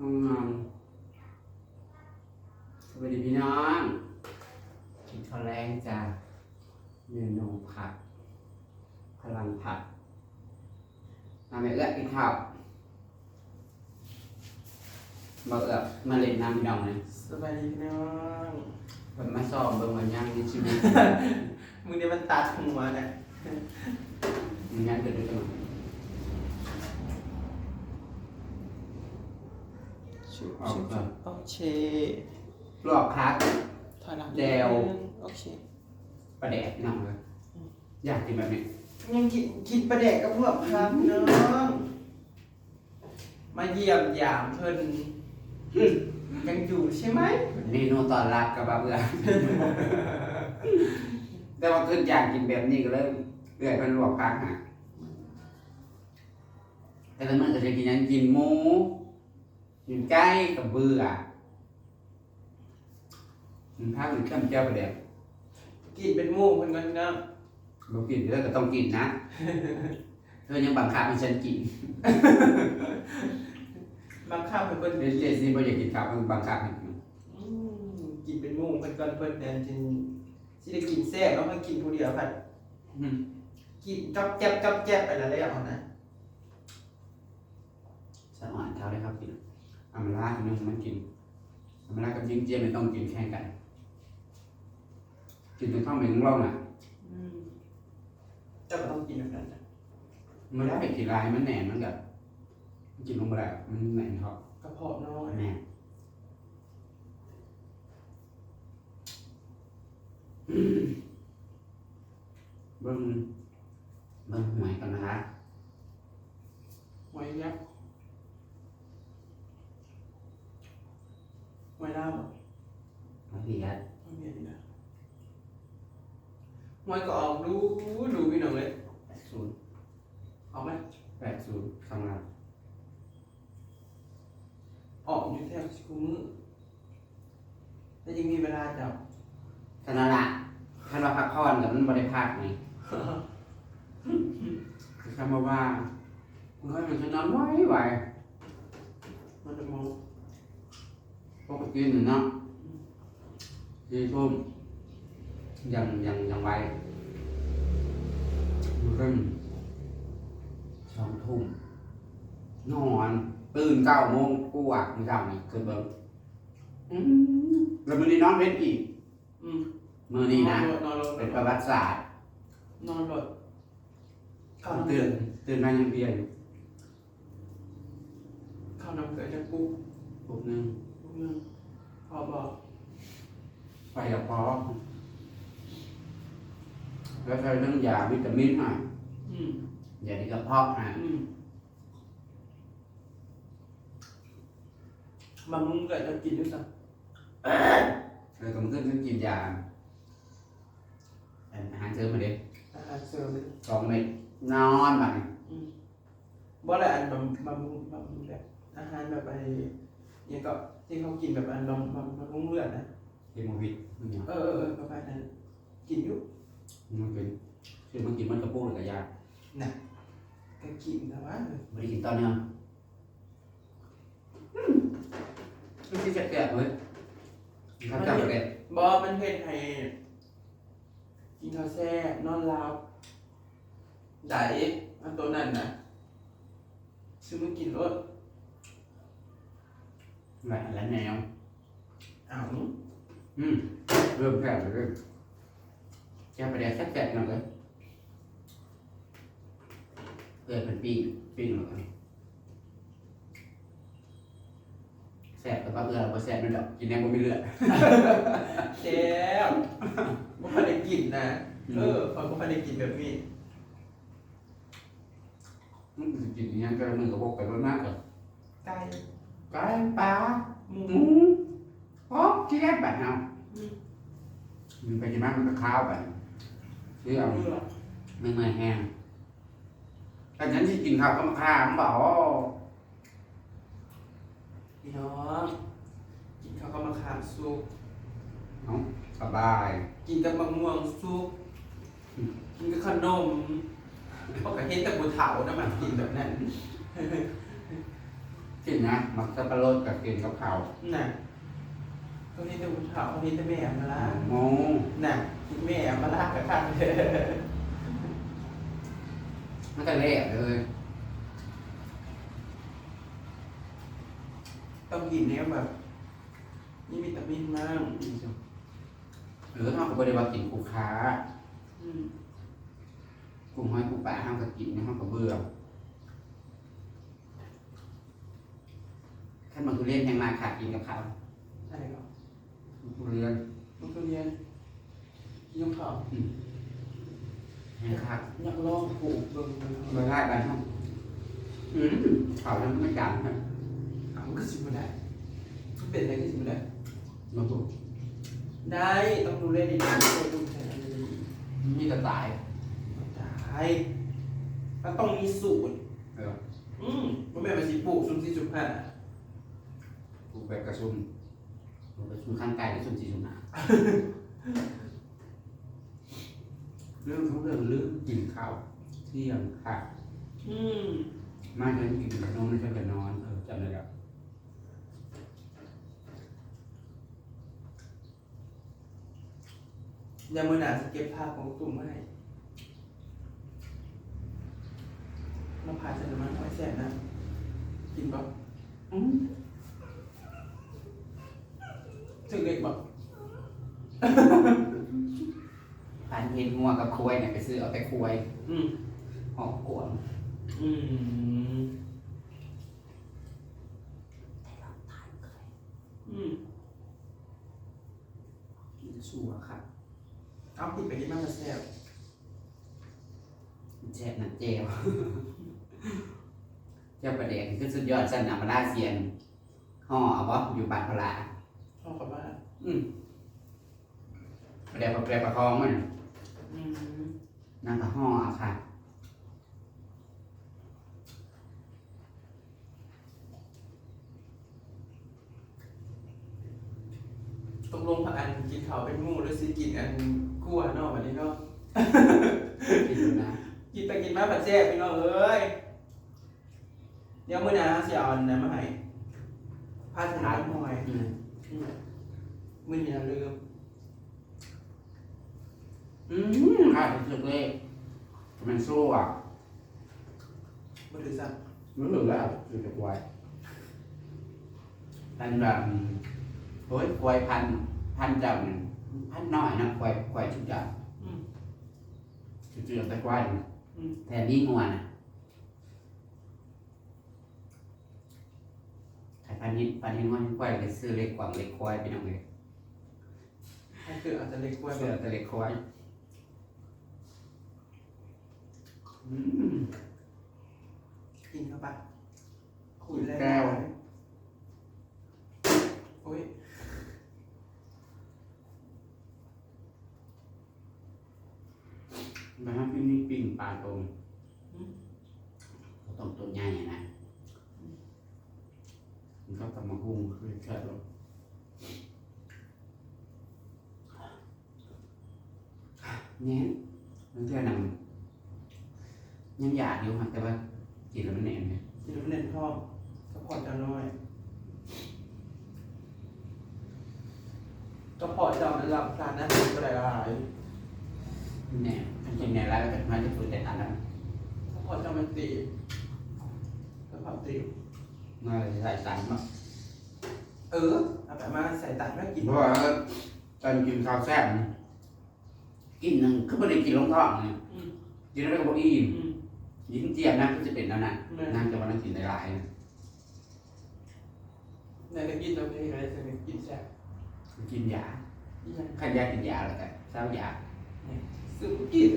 ห้องนอนสวัสดีพี่น้องกินข้าวแรงจ้าเมนูผัดพลังผัดน้ำไม่เอื้อกินข้าวมาเอื้อมาเล่นน้ำพี่น้องเลยสบายดีพี่น้องแบบมาซ้อมเบิ่งวันย่างในชีวิต มึงเดี๋ยวมันตัดหัวเนี่ยมันย่างเกิดด้วยกัน ชุบชุบชุบโอเคลวกคักถอยหลังแดวโอเคประแดกพี่น้องเลยอยากกินแบบนี้ยังกินกินปลาแดกกับพวกพับน้องมาเยี่ยมยามเพิ่นยังอยู่ใช่ไหมเมนูตอนรับกับบาเบื่อ แต่ว่าคืออยากกินแบบนี้ก็เลยเรื่อยเป็นลวกคักฮะแต่ละมื้อก็จะกินหยังกินหมู กินไก่กับเบื่อมันพามันจำเจ้าประแดกกินเป็นหมู่เพิ่นก็นะบ่กินแล้วก็ต้องกินนะ เธอยังบังคับให้ฉันกินบางข้าวเพิ่นเพิ่นเดเจซี่บ่อยากกินข้าวมันบังคับให้กินอืมกินเป็นหมู่เพิ่นก็เพิ่นเดินจนสิได้กินแซ่บแล้วมากินผู้เดียวผัดอืมกินจ๊อบแจ๊บจ๊อบแจ๊บไปแล้วแล้วนะสะอ่อนเท่าได้ครับกิน อำลาอีกนึงมันกินอำลากับยิงเจียไม่ต้องกินแข่งกัน กินจนท้องเหม็นร้องอะอืมเจ้าก็ต้องกินแบบนั้นนะมันได้กินลายมันแหนมมันกับกินลงไปแล้วมันแหนมเขากระเพาะน้อยแม่อืมเบิ้งเบิ้งหวยกันนะคะหวยยักษ์ หวยลาวบ่มาเพียดหวยเมียดีนะหวยก็ออกดูดูพี่น้องเลยแปดศูนย์ออกไหมแปดศูนย์ข้างล่างออกอยู่แทบสิกูมือแต่ยังมีเวลาจับขนาดละท่านว่าพักผ่อนกับมันบริภาคไงคือคำว่าว่ามันก็มันจะนอนไว้ไหวมันจะมอง ปกตินี่เนาะสี่ทุ่มยังยังยังไวมันก็สองทุ่มนอนตื่นเก้าโมงกูอะมึงเก้านี่คือเบิ้งอืมแล้วมือนี้นอนเว้นอีกอืมมือนี้นะนอนลงเป็นประวัติศาสตร์ นอนหลดเข้าตื่น้ำเกลืนอตื่นมายังเพียอยู่เข้าน้ำเกลือจะปุ๊บปุ๊บนึงปุ๊บนึง พอบอกไปกับพอแล้วใช้เรื่องยาวิตามินหน่อยอืมยาที่กระเพาะนะอืมบางมึงเกิดจะกินด้วยซ้แล้วก็มันขึ้นขึ้นกินยาอาหารเสริมมาเด็กำอาหารเสริมสองเม็ดนอนมาบ่แหละอันบำบำรุงบำรุงแบบอาหารแบบไอ้เนี่ยก็ ที่เขากินแบบอันบำบำบำรุงเลือดนะเฮโมวิตมันยังเออเออเออประมาณนั้นกินอยู่มันเป็นคือมันกินมันกระปุกหรือกระยาก็กินแต่ว่าไม่ได้กินตอนเนี้ยไม่ใช่จะแก่เลยข้าวจับเลยบ่มันเฮ็ดให้กินข้าวแซ่บนอนหลับได้อันตัวนั้นนะซื้อมากินรส แหละและแนวอ้าวอืมเริ่มแก่เลยแก่ไปแดกแค่แก่หน่อยเลยเกิดเป็นปีปีหน่อยแสบแต่ว่าเอือเราแสบมันดอกกินแนวบ่มีเลือดแซ่บบ่ค่อยได้กินนะ เออพอยบ่ค่อยได้กินแบบนี้อืมกินอย่างนี้ก็มึงก็บอกไปว่ามากเลยไก่ไก่ปลาหมูหมูฮอกเจี๊ยบแบบเอามันไปกินมากมันก็ข้าวแบบคือเอาเลือด ไม่ไม่แห้งแต่ฉันที่กินข้าวก็มาข้ามบอกพี่น้องกินข้าวก็มาขามซุปสบาย กินกับมะม่วงซุปอืมกินกับขนมเพราะกะเฮ็ดแต่บัวเถานะมันกินแบบนั้นแกกินนะมักสับปะรดกับกินกับข้าวน่ะตรงนี้ตัวขาวตรงนี้ตัวแม่มาละโมน่ะกินแม่มาละกับข้างเลยมันก็เละเลยต้องกินเนี้ยแบบนี่วิตามินมากหรือเขาก็บริวากินกูค้าอืมกุ้งห้อยกุ้งปลาห้ามก็กินห้ามก็เบื่อ ขั้นมาทุเรียนยังมาขาดกินกับข้าวใช่ครับทุเรียนลูกทุเรียนกินข้าวยังขาดอยากลองปลูกเบิ่งเมื่อไรบ้านห้องอืมข้าวยังไม่จานครับอะมันก็สิบไม่ได้มันเป็นอะไรก็สิบไม่ได้มาถูกได้ต้องดูแลดีๆต้องดูแลดีมีกระต่ายๆได้มันต้องมีสูตรเอออืมมันไม่มาสิปลูกสุ่มสี่สุ่มห้าป ลูกแบบกระซุ่มปลูกกระซุ่มข้างกายกระซุ่มสีสุ่มหนาเรื่องของเรื่องเรื่องกินข้าวเที่ยงค่ะ อืมมาเดินกินกับน้องไม่ใช่กับนอนเออจำได้แล้วยามมือหนาสเก็บภาพของตุ่มมาให้มาผ่าใส่น้ำมันหอยแสนนะ กินปะอืม ถึงเด็กปะพันเห็นงัวกับควายเนี่ยไปซื้อเอาแต่ควายอืมหอกกวนอืมอืมชัวครับเอาผิดไปกินมากมาแซ่บแจ็บนะเจวเจ้าประเด็นคือสุดยอดสันนามาลาเซียนห่อเอาบ่อยู่บานพลา ชอบกับว่า อืมประเดี๋ยวประเดี๋ยวประคองมันอืมนั่งกับห่อเอาค่ะตกลงผักอันกินเขาวเป็นหมูหรือสิกินอันกั้วเนาะวันนี้เนาะกินดูนะกินไปกินมาผัดแซ่บพี่น้องเอ้ยเดี๋ยวมื้อหน้าสิเอาอันนั้นมาให้พาสนาหน่อย อืม อืมมื้อนี้อย่าลืมอืมค่ะสุดเลยมันสู้อะบ่ถือสั่งรู้หรือแล้วอยู่กับควายพันแบบโอ้ยควายพัน พันเจ้าเนี่ยพันน้อยนะควายควายชุดเจ้าอืมชุดเจ้าแต่ควายอืมแทนนี่งัวนะ ขายพันนี้พันนี้งัวควายเลยซื้อเล็กกว่าเล็กควายไปหน่อยเลยให้คืออาจจะเล็กกว่าซื้อแต่เล็กควายอืมกินเข้าไปคุยแล้วแก้วโอ้ยมาฮะพี่นี่ปิ้งปลาตรงต้องตัวใหญ่อะนะมันก็ ตำมะฮุ่งคือแค่ลงเนี่ยมันเท่านั้นยังอยากอยู่ค่ะแต่ว่ากินแล้วมันแหนมเนี่ยกินแล้วมันเน้นท้องกระเพาะจะน้อยกระเพาะจะมันรับสารอาหารก็ได้หลายแหนมมันกินเนี่ยแล้วก็มันจะฝืนแต่ตันแล้วกระเพาะจะมันตีบกระเพาะตีบเมื่อใส่ตันมาเออเอาไปมาใส่ตัดแล้วกินเพราะว่าตอนกินข้าวแซ่บนี่กินหนึ่งคือไม่ได้กินลงท้องเลยอืมกินแล้วก็บอกอิ่มอืม ยิ่งเจียมนะก็จะเป็นแล้วนะแม่ นั่งจะวันนั้นกินได้หลายนะในกระกินเราจะอะไรสักกินแซ่บกินยาอีหยังขันยากินยาอะไรกันเศร้ายาซื้อกิน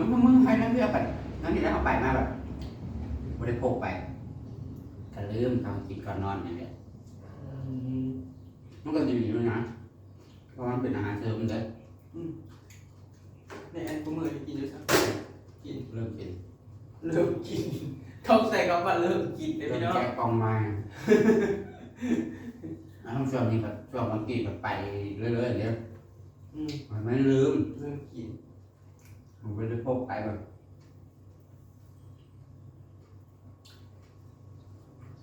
มันมึงมึงให้นั่งเรือไปนั่งนี่แล้วเอาไปมาแบบไม่ได้พกไป ก็ลืมเขากินก่อนนอนอย่างเดียวอืมมันก็ดีอยู่นะเพราะมันเป็นอาหารเสริมเลยในอันกูมือนี่กินด้วยซ้ำกินเริ่มกินเริ่มกินเขาใส่คำว่าเริ่มกินเลยเริ่พี่มน้องแกะกล่องมาอ้าวช่วงนี้แบบช่วงบางทีแบบไปเรื่อยๆเดี๋ยวอืมมันไม่ลืมเริ่มกินผมไม่ได้พกไปแบบ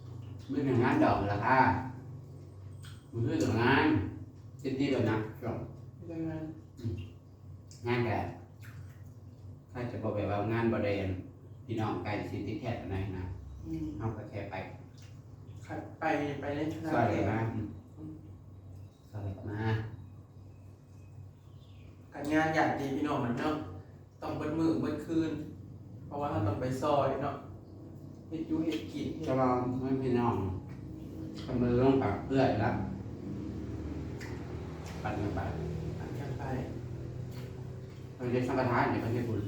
อ à, ไม่เป็นงานดอกราคามันคือตัวงานติดดีตัวนะช่วงไม่ได้งานงานแกถ้าจะบอกแบบว่างานบริเวณพี่น้องไกลสิติแค่ไหนนะอืมเอาก็แค่ไปขัดไปไปในธนาสวัสคาดีรมาสวัสดีมาการงานอยากดีพี่น้องมันเนาะต้องเบิดมือเบิดคืน เพราะว่าเราต้องไปซอยเนาะ เฮ็ดอยูเฮ็ดกินเฮ็ดจะลองให้พี่น้องทำมือต้องปรับเพื่อยแล้วปัดเงินไปอันกันไปเราจะสังฆทานเดี๋ยวเขาจะบุญ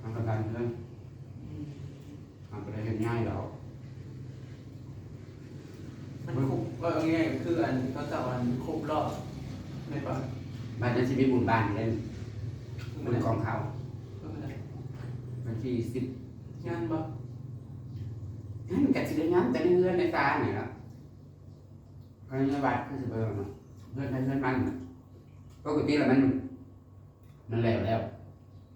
สังฆทานเรื่องอืมทำไปได้ง่ายๆแล้วมันครบก็เอาง่ายๆคืออันเขาจะเอาอันครบรอบไม่ปะบ้านนั้นจะมีบุญบ้านเล่นมับุนญกองเขาก็ไม่ได้ วันที่สิบงานบ่นั่นกับสิได้งานแต่ในเรือนในตาเนี่ยละก็ในวัดก็จะเบิ่งเนาะเพื่อนให้เพื่อนมันน่ะปกติแล้วมันมันแล้วแล้ว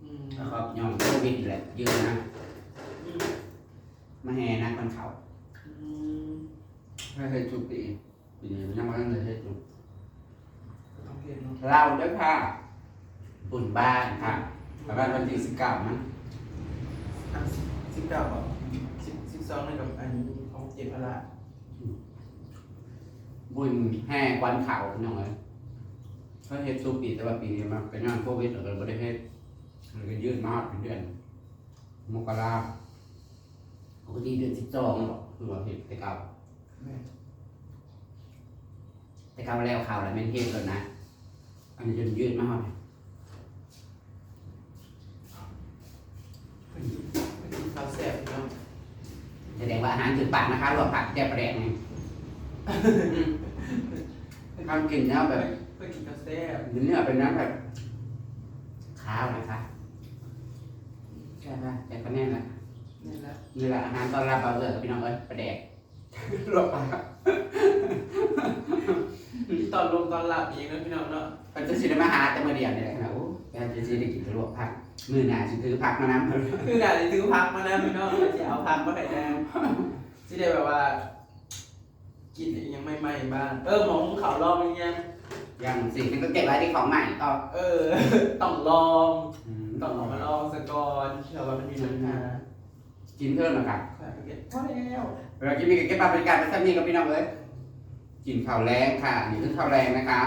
อืมแล้วก็ยอมโควิดแหละยืนนะอืมมาแห่นะคนเขาอืมไม่เคยจุกปีปีนี้มันยังไม่ได้เคยจุกโอเคเนาะเราด้วยค่ะบุญบ้านค่ะแต่บ้านวันที่สิบเก้ามั้ง อะสิบเก้าบ่สิบสิบสองนี่กับอันของเจ็บพละบุญแห่ควันเขาน้องเอ้ยเขาเฮ็ดสูปีแต่ว่าปีนี้มันเป็นงานโควิดเราก็ไม่ได้เฮ็ดมันก็ยืดมาเป็นเดือนมกราปกติเดือนสิบสองหรอกคือว่าเฮ็ดแต่เก่าแม่แต่เก่าแล้วข่าวแล้วแม่นเฮ็ดแล้วนะ อันนี้จนยืดมาฮอดเพิ่นกินเพิ่นกินข้าวแซ่บเนาะ แสดงว่าอาหารถึงปากนะคะรวมผักแก้ประแดกนี่ทำกินเนื้อแบบเพิ่นกินข้าวแซ่บเนื้อเป็นเนื้อแบบข้าวนะคะใช่ป่ะแต่ก็แน่นละนี่แหละนี่แหละอาหารตอนรับเราเลยพี่น้องเอ้ยประแดกรวมผักตอนลงตอนหลับอีกเนาะพี่น้องเนาะมันจะสิได้มาหาแต่เมื่อเดียวนี่แหละนะโอ้แกจะสิได้กินรวมผักมือหนาสิถือผักมานำคือน่าจะซื้อพักมานะพี่น้องจะเอาพักมาให้แดงสิได้แบบว่า กินอีกยังไม่ไหม้บ้างเออหมองเขาลองยังอย่างสิ่งที่ก็เก็บไว้ที่ของใหม่ต่อเออ ต้องลองอืมต้องเอามาลองสกอนเชื่อว่ามันมีปัญหากินเพิ่มนะครับ ใช่เก็บพอแล้วเวลากินมีกับเก็บบริการไปสักนี่กับพี่น้องเลยกินข้าวแรงค่ะนี่คือข้าวแรงนะคะ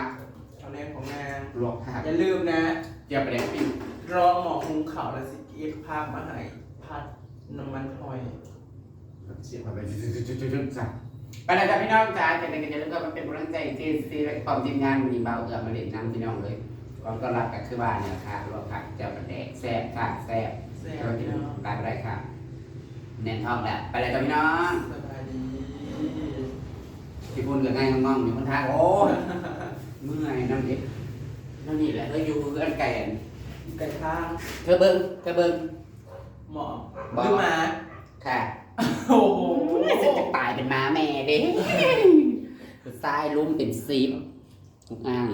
เอาแรงของงานลวกผักอย่าลืมนะ เจียวประแดกปิ้งรองหมอหุงข่าวและสิเก็บภาพมาให้พัดน้ำมันหอยเสียบเข้าไปจุดๆๆๆจ้ะไปเลยจ้ะพี่น้องจ้าจะได้กันจะเริ่มก็มันเป็นกำลังใจที่ที่ความทีมงานมีเบาเอือมาเล่นน้ำพี่น้องเลยก่อนก็รับกับคือว่าเนี่ยค่ะลวกผักเจียวประแดกแซ่บค่ะแซ่บแซ่บแล้วพี่พี่น้น้อองงตายไปได้ค่ะเน้นท้องแหละไปเลยจ้ะพี่น้องสบายดีที่พูดกับไงงองๆอยู่บนทางโอ้ยเมื่อยน้ำเด็ก น้ำนี่แหละเธออยู่เพื่อนไก่อันไก่ข้างเธอเบิ้งเธอเบิ้งหมอบอกขึ้นมาค่ะ โอ้โหจะจะตายเป็นม้าแม่เด้ทรายลุ่มเป็นซีบทุกอ่าง